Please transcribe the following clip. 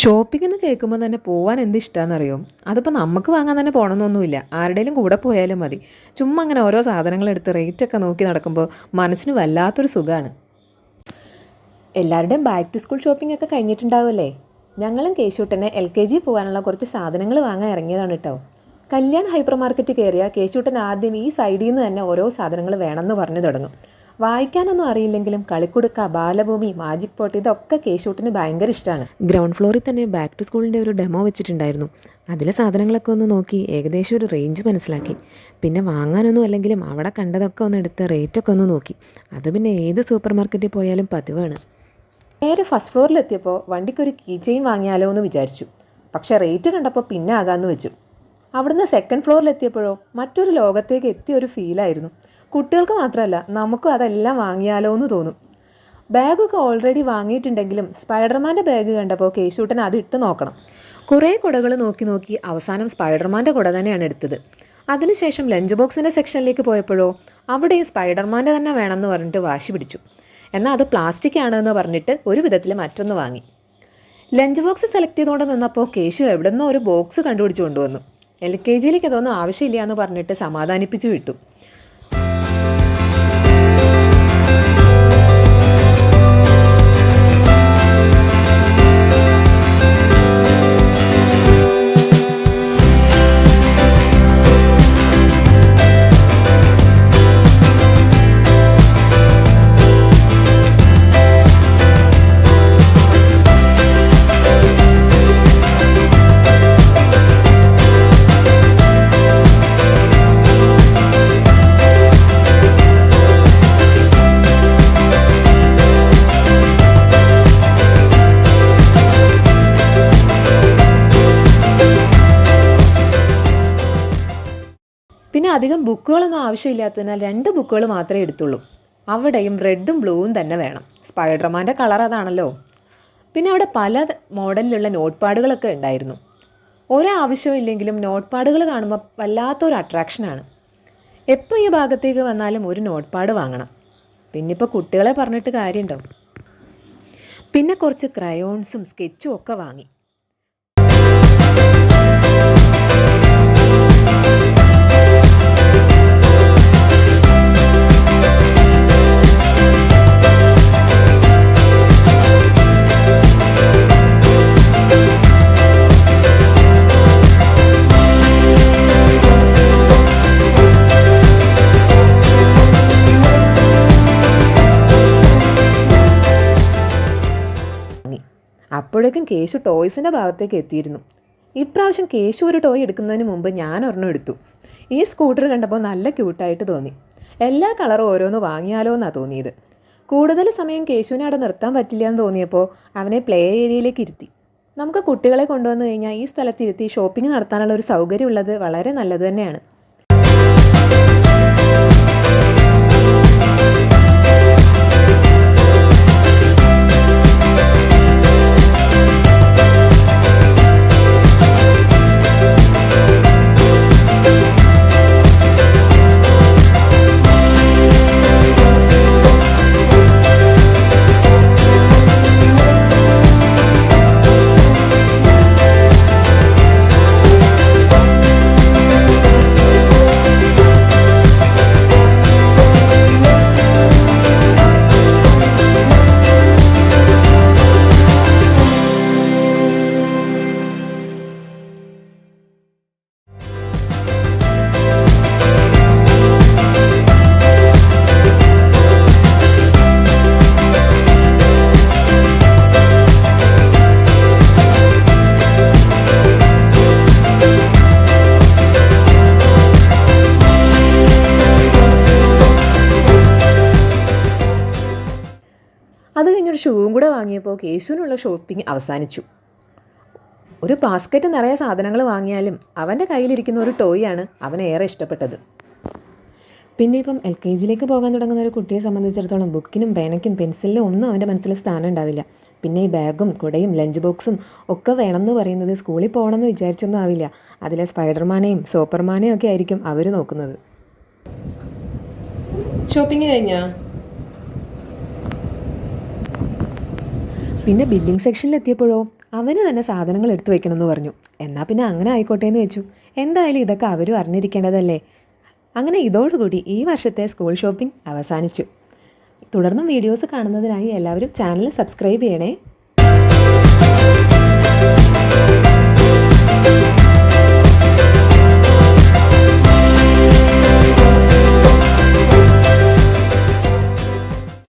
Shopping എന്ന് കേൾക്കുമ്പോൾ തന്നെ പോകാൻ എന്ത് ഇഷ്ടമാണെന്നറിയോ അതിപ്പോൾ നമുക്ക് വാങ്ങാൻ തന്നെ പോകണമെന്നൊന്നുമില്ല ആരുടെയും കൂടെ പോയാലും മതി. ചുമ്മാ അങ്ങനെ ഓരോ സാധനങ്ങൾ എടുത്ത് റേറ്റൊക്കെ നോക്കി നടക്കുമ്പോൾ മനസ്സിന് വല്ലാത്തൊരു സുഖമാണ് എല്ലാവരുടെയും ബാക്ക് ടു സ്കൂൾ ഷോപ്പിംഗ് ഒക്കെ കഴിഞ്ഞിട്ടുണ്ടാവുമല്ലേ? ഞങ്ങളും കേശൂട്ടനെ എൽ കെ ജി പോകാനുള്ള കുറച്ച് സാധനങ്ങൾ വാങ്ങാൻ ഇറങ്ങിയതാണ് കേട്ടോ കല്യാൺ ഹൈപ്പർ മാർക്കറ്റ് കയറിയ കേശൂട്ടൻ ആദ്യം ഈ സൈഡിൽ നിന്ന് തന്നെ ഓരോ സാധനങ്ങൾ വേണമെന്ന് പറഞ്ഞു തുടങ്ങും. വായിക്കാനൊന്നും അറിയില്ലെങ്കിലും കളിക്കുടുക്ക ബാലഭൂമി മാജിക് പോട്ട് ഇതൊക്കെ കേശൂട്ടിന് ഭയങ്കര ഇഷ്ടമാണ് ഗ്രൗണ്ട് ഫ്ലോറിൽ തന്നെ ബാക്ക് ടു സ്കൂളിന്റെ ഒരു ഡെമോ വെച്ചിട്ടുണ്ടായിരുന്നു. അതിലെ സാധനങ്ങളൊക്കെ ഒന്ന് നോക്കി ഏകദേശം ഒരു റേഞ്ച് മനസ്സിലാക്കി. പിന്നെ വാങ്ങാനൊന്നും അല്ലെങ്കിലും അവിടെ കണ്ടതൊക്കെ ഒന്ന് എടുത്ത് റേറ്റൊക്കെ ഒന്ന് നോക്കി. അത് പിന്നെ ഏത് സൂപ്പർ മാർക്കറ്റിൽ പോയാലും പതിവാണ്. നേരെ ഫസ്റ്റ് ഫ്ലോറിലെത്തിയപ്പോൾ വണ്ടിക്കൊരു കീ ചെയിൻ വാങ്ങിയാലോ എന്ന് വിചാരിച്ചു. പക്ഷെ റേറ്റ് കണ്ടപ്പോൾ പിന്നെ ആകാമെന്ന് വെച്ചു. അവിടുന്ന് സെക്കൻഡ് ഫ്ലോറിലെത്തിയപ്പോഴോ മറ്റൊരു ലോകത്തേക്ക് എത്തിയ ഒരു ഫീലായിരുന്നു കുട്ടികൾക്ക് മാത്രമല്ല നമുക്കും അതെല്ലാം വാങ്ങിയാലോ എന്ന് തോന്നും. ബാഗൊക്കെ ഓൾറെഡി വാങ്ങിയിട്ടുണ്ടെങ്കിലും സ്പൈഡർമാന്റെ ബാഗ് കണ്ടപ്പോൾ കേശൂട്ടൻ അത് ഇട്ട് നോക്കണം. കുറേ കുടകൾ നോക്കി നോക്കി അവസാനം സ്പൈഡർമാന്റെ കുട തന്നെയാണ് എടുത്തത്. അതിനുശേഷം ലഞ്ച് ബോക്സിന്റെ സെക്ഷനിലേക്ക് പോയപ്പോഴോ അവിടെയും സ്പൈഡർമാന്റെ തന്നെ വേണമെന്ന് പറഞ്ഞിട്ട് വാശി പിടിച്ചു. എന്നാൽ അത് പ്ലാസ്റ്റിക് ആണെന്ന് പറഞ്ഞിട്ട് ഒരു വിധത്തിൽ മറ്റൊന്ന് വാങ്ങി. ലഞ്ച് ബോക്സ് സെലക്ട് ചെയ്തുകൊണ്ട് നിന്നപ്പോൾ കേശു എവിടെ നിന്നോ ഒരു ബോക്സ് കണ്ടുപിടിച്ച് കൊണ്ടുവന്നു. എൽ കെ ജിയിലേക്ക് അതൊന്നും ആവശ്യമില്ല എന്ന് പറഞ്ഞിട്ട് സമാധാനിപ്പിച്ചു വിട്ടു. പിന്നെ അധികം ബുക്കുകളൊന്നും ആവശ്യമില്ലാത്തതിനാൽ രണ്ട് ബുക്കുകൾ മാത്രമേ എടുത്തുള്ളൂ. അവിടെയും റെഡും ബ്ലൂവും തന്നെ വേണം. സ്പൈഡർമാന്റെ കളർ അതാണല്ലോ. പിന്നെ അവിടെ പല മോഡലിലുള്ള നോട്ട് പാഡുകളൊക്കെ ഉണ്ടായിരുന്നു. ഒരാവശ്യവും ഇല്ലെങ്കിലും നോട്ട് പാഡുകൾ കാണുമ്പോൾ വല്ലാത്തൊരു അട്രാക്ഷനാണ്. എപ്പോൾ ഈ ഭാഗത്തേക്ക് വന്നാലും ഒരു നോട്ട് പാഡ് വാങ്ങണം. പിന്നെ ഇപ്പോൾ കുട്ടികളെ പറഞ്ഞിട്ട് കാര്യമുണ്ടോ? പിന്നെ കുറച്ച് ക്രയോൺസും സ്കെച്ചും ഒക്കെ വാങ്ങി. അപ്പോഴേക്കും കേശു ടോയ്സിന്റെ ഭാഗത്തേക്ക് എത്തിയിരുന്നു. ഇപ്രാവശ്യം കേശു ഒരു ടോയ് എടുക്കുന്നതിന് മുമ്പ് ഞാൻ ഒരെണ്ണം എടുത്തു. ഈ സ്കൂട്ടർ കണ്ടപ്പോൾ നല്ല ക്യൂട്ടായിട്ട് തോന്നി. എല്ലാ കളറും ഓരോന്ന് വാങ്ങിയാലോ എന്നാണ് തോന്നിയത്. കൂടുതൽ സമയം കേശുവിനെ അവിടെ നിർത്താൻ പറ്റില്ല എന്ന് തോന്നിയപ്പോൾ അവനെ പ്ലേ ഏരിയയിലേക്ക് ഇരുത്തി. നമുക്ക് കുട്ടികളെ കൊണ്ടുവന്നു കഴിഞ്ഞാൽ ഈ സ്ഥലത്തിരുത്തി ഷോപ്പിംഗ് നടത്താനുള്ള ഒരു സൗകര്യമുള്ളത് വളരെ നല്ലത് തന്നെയാണ്. അത് കഴിഞ്ഞൊരു ഷൂവും കൂടെ വാങ്ങിയപ്പോൾ കേശുവിനുള്ള ഷോപ്പിംഗ് അവസാനിച്ചു. ഒരു ബാസ്ക്കറ്റ് നിറയെ സാധനങ്ങൾ വാങ്ങിയാലും അവന്റെ കയ്യിലിരിക്കുന്ന ഒരു ടോയാണ് അവന് ഏറെ ഇഷ്ടപ്പെട്ടത്. പിന്നെ ഇപ്പം എൽ കെ ജിയിലേക്ക് പോകാൻ തുടങ്ങുന്ന ഒരു കുട്ടിയെ സംബന്ധിച്ചിടത്തോളം ബുക്കിനും പേനയ്ക്കും പെൻസിലിനും ഒന്നും അവന്റെ മനസ്സിൽ സ്ഥാനം ഉണ്ടാവില്ല. പിന്നെ ഈ ബാഗും കുടയും ലഞ്ച് ബോക്സും ഒക്കെ വേണം എന്ന് പറയുന്നത് സ്കൂളിൽ പോകണമെന്ന് വിചാരിച്ചൊന്നും ആവില്ല. അതിലെ സ്പൈഡർമാനെയും സൂപ്പർമാനെയും ഒക്കെ ആയിരിക്കും അവർ നോക്കുന്നത്. ഷോപ്പിംഗ് കഴിഞ്ഞാ? പിന്നെ ബില്ലിംഗ് സെക്ഷനിൽ എത്തിയപ്പോഴോ അവന് തന്നെ സാധനങ്ങൾ എടുത്തു വെക്കണമെന്ന് പറഞ്ഞു. എന്നാൽ പിന്നെ അങ്ങനെ ആയിക്കോട്ടെ എന്ന് വെച്ചു. എന്തായാലും ഇതൊക്കെ അവരും അറിഞ്ഞിരിക്കേണ്ടതല്ലേ? അങ്ങനെ ഇതോടുകൂടി ഈ വർഷത്തെ സ്കൂൾ ഷോപ്പിംഗ് അവസാനിച്ചു. തുടർന്നും വീഡിയോസ് കാണുന്നതിനായി എല്ലാവരും ചാനൽ സബ്സ്ക്രൈബ് ചെയ്യണേ.